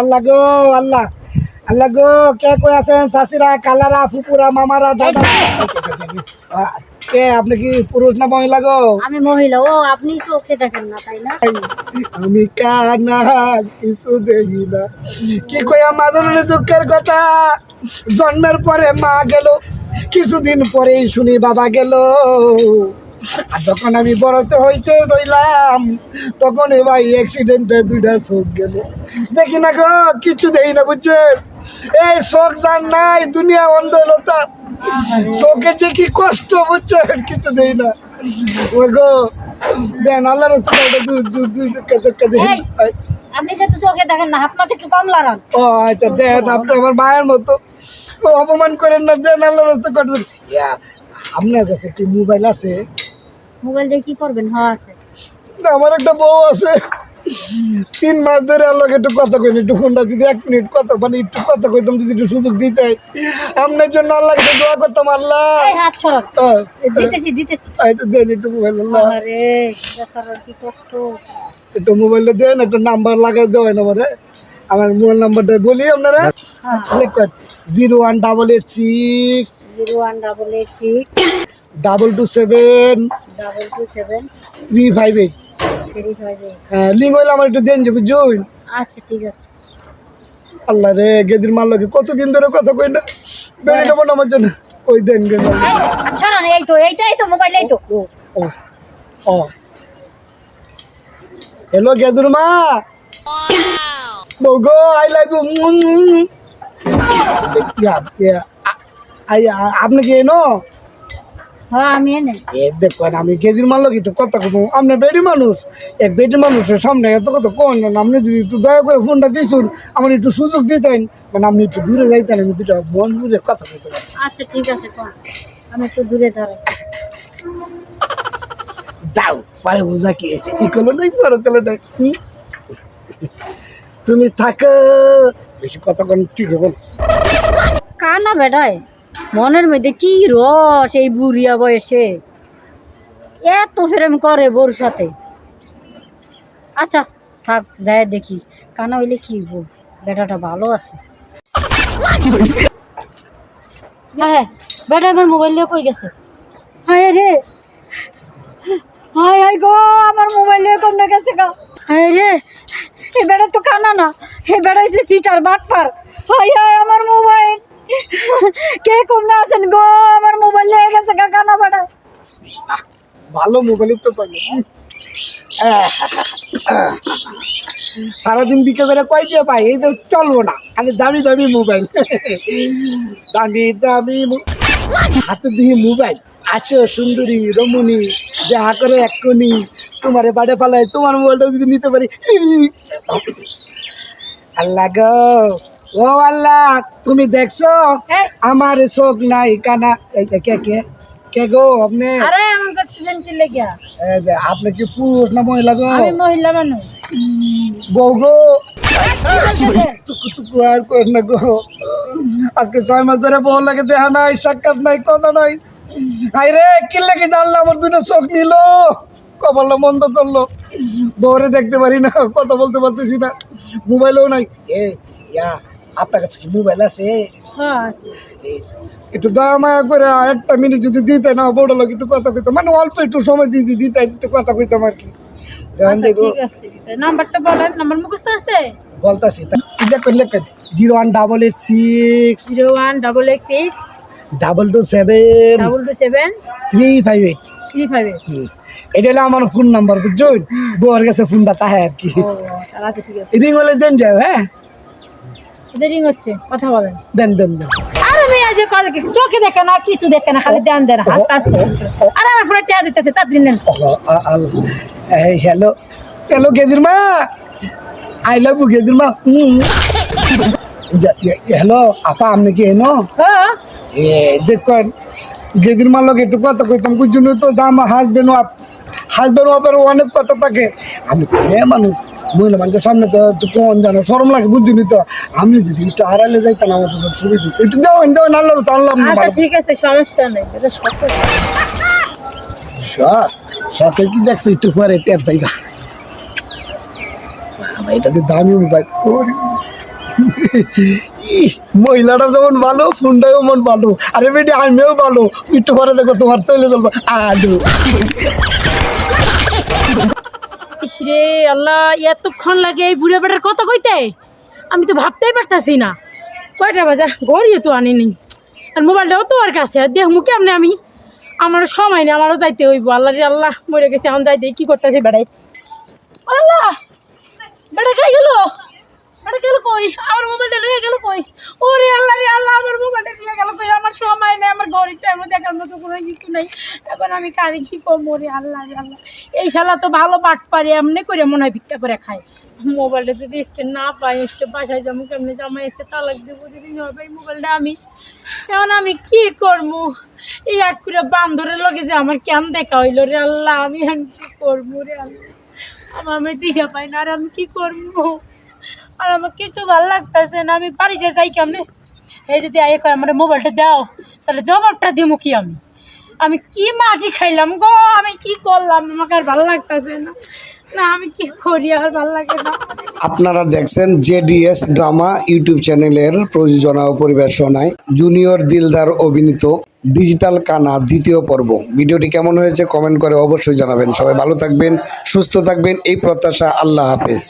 আল্লাহ গো আল্লাহ। আল্লাহ গো কে কই আছেন? চাষিরা কালারা ফুপুরা মামারা দাদা কে আপনি কি পুরুষ না মহিলা গো? আমি মহিলা। ও আপনি চোখে দেখেন না তাই না? আমি কানা কিছু দেখি না। কি কই আমাদের দুঃখের কথা? জন্মের পরে মা গেল কিছুদিন পরেই শুনি বাবা গেল। আর যখন আমি বড়তে হইতে রইলাম তখন এ ভাই অ্যাক্সিডেন্টে দুইটা চোখ গেল। দেখি না গো কিছু দেখি না বুঝছেন এই চোখ যার নাই দুনিয়া অন্ধ হলো তার। চোখে যে কি কষ্ট বুঝছেন কিছু দেই না। ও গো দেন আল্লাহর দুই দুই দুই দুঃখে। দুঃখে দেন আপনি যেহেতু চোখে দেখেন না হাত মাথা একটু কম লাগান। ও আচ্ছা দেন আপনি আমার মায়ের মতো। অপমান করেন না দেন আল্লাহর আপনার কাছে কি মোবাইল আছে মোবাইল দিয়ে কি করবেন? হ্যাঁ আছে। আমার একটা বউ আছে। তিন মাস ধরে আল্লাহকে একটু কথা কইনি একটু ফোনটা যদি এক মিনিট কথা মানে একটু কথা কইতাম যদি একটু সুযোগ দিতে। আপনার জন্য আল্লাহকে একটু দোয়া করতাম আল্লাহ। হাত সরান। দিতেছি দিতেছি। একটু দেন একটু মোবাইল আল্লাহ। আরে কি কষ্ট? একটু মোবাইলটা দেন একটা নাম্বার লাগাই দেওয়া না আমারে। আমার মোবাইল নাম্বারটা বলি আপনারা? হ্যাঁ। Zero one double eight six. Zero one double eight six. Double two seven double two seven three five eight three five eight link হইলে আমার একটু দেন যে বুঝুন। আচ্ছা ঠিক আছে। আল্লাহ রে গেদির মাল লোকে কতদিন ধরে কথা কই না? বেড়ে বল আমার জন্য। ওই দেন গে এই, তো এইটাই তো মোবাইল এই তো। ও হ্যালো গেদুর মা। বৌগো আই লাভ ইউ আপনি কি এনো হ্যাঁ দেখুন আমি গেদির মারলো একটু কথা কব। আপনি বেডি মানুষ এ বেডি মানুষের সামনে এত কথা কোন আপনি যদি একটু দয়া করে ফোনটা দিয়েছুন আমার একটু সুযোগ দিতেন মানে আপনি একটু দূরে যাইতেন আমি দুটা মন দূরে কথা পারি আচ্ছা ঠিক আছে আমি একটু দূরে যাও পারে বোঝা কি এসে ই করল নাই পরে করল নাই? তুমি থাকো। বেশি কথা কোন ঠিক হবে না। কানা বেটায়। মনের মধ্যে কি রস এই বুড়িয়া বয়সে? এত প্রেম করে বোর সাথে। আচ্ছা থাক যায় দেখি। কানা হইলে কি হইব? বেটাটা ভালো আছে। হ্যাঁ হ্যাঁ বেটা আমার মোবাইল নিয়ে কই গেছে? হায় রে! হায় হায় গো, আমার মোবাইল নিয়ে কমনে গেছে গা। হায় রে! এ বেটা তো কানা না। হে বেটা হচ্ছে সিটার বাটপার। হায় হায়, আমার মোবাইল কে কমনে আছেন গো? আমার মোবাইল নিয়ে গেছে কানা বেটা আহ, ভালো মোবাইলের তো পাইলে সারাদিন দিকে বেড়ে কয় দিয়ে পাই? এই তো চলবো না খালি দামি দামি মোবাইল দামি দামি হাতে দিয়ে মোবাইল আছো সুন্দরী রমণী দেখা করে এক্ষুনি তোমার বাড়ে পালায় তোমার মোবাইলটা যদি নিতে পারি। আল্লাহ গো। ও আল্লাহ তুমি দেখছ? এই, আমার চোখ নাই কানা কে কে? কে গো আপনি? আরে লেগে আপনি কি পুরুষ না মহিলা গো? আমি মহিলা মানুষ। বউ গো। কি আর কর না গো। আজকে ছয় মাস ধরে বউ লাগে দেখা নাই সাক্ষাৎ নাই কথা নাই। হাই রে কি লেগে জানলো আমার দুটো চোখ নিল? কপালটা বন্ধ করল। বউরে দেখতে পারি না কথা বলতে পারতেছি না। মোবাইলও নাই। এ ইয়া। আপনার কাছে কি মোবাইল আছে? হ্যাঁ একটু দয়া মায়া করে একটা মিনিট যদি দিতে না বড় লোক একটু কথা কইতাম। মানে অল্প একটু সময় দিয়ে দিতে একটু কথা কইতাম আর কি। আচ্ছা দেখো। নাম্বারটা বলেন নাম্বার মুখস্থ আছে? বলতাছি লেখেন লেখেন। Zero one double eight six zero one double eight six double two seven double two seven three five eight. Three five eight. এটা হলো আমার ফোন নাম্বার বুঝছেন? বউর কাছে ফোনটা তাহে আর কি। ও আচ্ছা রিং হলে দেন যাও হ্যাঁ? রিং হচ্ছে কথা বলেন। দেন দেন দেন। আরে মেয়ে আজ কল চোখে দেখে না কিছু দেখে না খালি দেন দেন হাসতে হাসতে আরে আমার পুরো টিয়া দিতেছে তার দিন দেন হ্যালো হ্যালো গেদির মা আই লাভ ইউ গেদির মা হ্যালো আপা আপনি কি এনো? এ দেখুন গেদির মার লোক একটু কথা কইতাম বুঝুন তো যে আমার হাজবেন্ড হাজবেন্ড ওয়াপের অনেক কথা থাকে। আমি মানুষ। মহিলা মানুষের সামনে তো একটু কম জানো সরম লাগে বুঝিনি তো? আমি যদি একটু হারালে যাইতাম আমার তো সুবিধা একটু যাও যাও নাল্লার তো আনলাম না আচ্ছা ঠিক আছে সমস্যা নেই শখ কি দেখছ? একটু পরে টের পাইবা। এটা তো দামি মোবাইল। মহিলাটা যেমন ভালো ফোনটাও মন ভালো। আরে বেটি আমিও ভালো। একটু পরে দেখো তোমার চলে যাব। আলু ইসরে আল্লাহ, এতক্ষণ লাগে এই বুড়ে বেটার কথা কইতে? আমি তো ভাবতেই পারতাছি না। কয়টা বাজা? ঘড়িও তো আনিনি। আর মোবাইলটাও তো আর কাছে। দেখ, মুখে আমি আমারও সময় নেই, আমারও যাইতে হইব। আল্লাহ রে আল্লাহ, মরে গেছে, এখন যাইতে কি করতেছে বেড়াই আল্লাহ, বেটা খাই গেল? বেটা গেল কই? আমার মোবাইলটা লয়ে গেল কই? ওরে আল্লাহ রে আল্লাহ, আমার মোবাইলটা লয়ে গেল কই? আমার সময় নেই, আমার ঘড়ির টাইমও দেখার মতো কোনো কিছু নেই। এখন আমি কারি কি কম ওরে আল্লাহ রে আল্লাহ। এই শালা তো ভালো পাঠ পারে, এমনি করে মনে হয় ভিক্ষা করে খায়। মোবাইলটা যদি এসতে না পাই এসতে বাসায় যাব কেমনি? জামাই এসতে তালাক দেবো যদি না পাই মোবাইলটা আমি এখন আমি কি করব? এই এক করে বান্ধরের লগে যে আমার কেন দেখা হইল রে আল্লাহ? আমি এখন কি করব রে আল্লাহ? আমার আমি দিশা পাই না, আর আমি কি করব? আর আমার কিছু ভালো লাগতেছে না, আমি বাড়িতে যাই কেমনে? এই যদি আয় আমার মোবাইলটা দাও, তাহলে জবাবটা দিব কি আমি? আমি কি মাটি খাইলাম গো? আমি কি করলাম? আমাকে আর ভালো লাগতেছে না। না, আমি কি করি? আর ভালো লাগে না। আপনারা দেখছেন জেডিএস ড্রামা ইউটিউব চ্যানেলের প্রযোজনা ও পরিবেশনায় জুনিয়র দিলদার অভিনীত ডিজিটাল কানা দ্বিতীয় পর্ব। ভিডিওটি কেমন হয়েছে কমেন্ট করে অবশ্যই জানাবেন। সবাই ভালো থাকবেন, সুস্থ থাকবেন। এই প্রত্যাশা আল্লাহ হাফেজ।